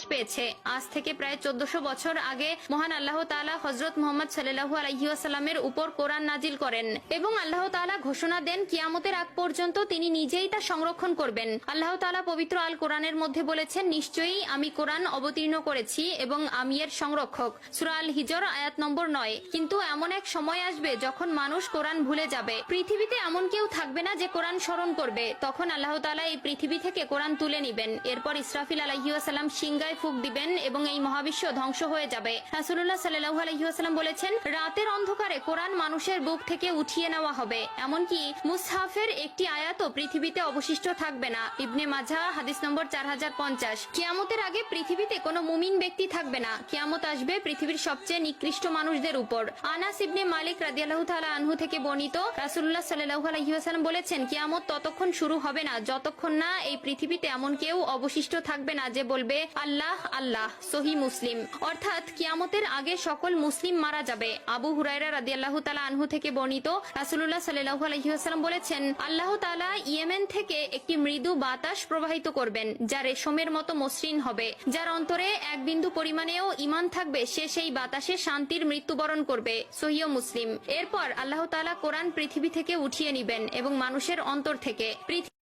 প্রকাশ পেয়েছে। আজ থেকে প্রায় চোদ্দশো বছর আগে মহান আল্লাহ তাআলা হজরত মোহাম্মদ সাল্লাহু আলহিউসালামের উপর কোরআন নাজিল করেন এবং আল্লাহ তাআলা ঘোষণা দেন, কিয়ামতের আগ পর্যন্ত তিনি নিজেই তা সংরক্ষণ করবেন। আল্লাহ তাআলা পবিত্র আল কোরআনের মধ্যে বলেছেন, নিশ্চয়ই আমি কোরআন অবতীর্ণ করেছি এবং আমি এর সংরক্ষক। সুরা আল হিজর আয়াত নম্বর নয়। কিন্তু এমন এক সময় আসবে যখন মানুষ কোরআন ভুলে যাবে। পৃথিবীতে এমন কেউ থাকবে না যে কোরআন স্মরণ করবে। তখন আল্লাহ তাআলা এই পৃথিবী থেকে কোরআন তুলে নিবেন। এরপর ইসরাফিল আলহিউসালাম সিংগায় ফুক দিবেন এবং এই মহাবিশ্ব ধ্বংস হয়ে যাবে। রাসুল্লাহ সাল্লাহু আলহিউসালাম বলেছেন, রাতের অন্ধকারে কোরআন মানুষের বুক থেকে উঠিয়ে নেওয়া হবে। এমনকি মুসহাফের একটি আয়াতও পৃথিবীতে অবশিষ্ট থাকবে না। ইবনে মাঝা হাদিস নম্বর চার হাজার পঞ্চাশ। কিয়ামতের আগে পৃথিবীতে কোনো মুমিন ব্যক্তি থাকবে না। কিয়ামত আসবে পৃথিবীর সবচেয়ে নিকৃষ্ট মানুষদের উপর। আনাস ইবনে মালিক রাদিয়াল্লাহু তাআলা আনহু থেকে বর্ণিত, রাসূলুল্লাহ সাল্লাল্লাহু আলাইহি ওয়াসাল্লাম বলেছেন, কিয়ামত ততক্ষণ শুরু হবে না। যতক্ষণ না এই পৃথিবীতে এমন কেউ অবশিষ্ট থাকবে না যে বলবে আল্লাহ আল্লাহ আল্লাহ, সহি মুসলিম। অর্থাৎ কিয়ামতের আগে সকল মুসলিম মারা যাবে। আবু হুরায়রা রাদিয়াল্লাহু তাআলা আনহু থেকে বর্ণিত রাসূলুল্লাহ সাল্লাল্লাহু আলাইহি ওয়াসাল্লাম বলেছেন, আল্লাহ তাআলা ইয়েমেন থেকে একটি মৃদু বাতাস প্রবাহিত করবেন যা রেশমের মতো মসৃণ হবে। যার অন্তরে এক বিন্দু পরিমাণেও ইমান থাকবে, সে সেই বাতাসে শান্তির মৃত্যুবরণ করবে। সহিহ মুসলিম। এরপর আল্লাহ তাআলা কোরআন পৃথিবী থেকে উঠিয়ে নিবেন এবং মানুষের অন্তর থেকে পৃথিবী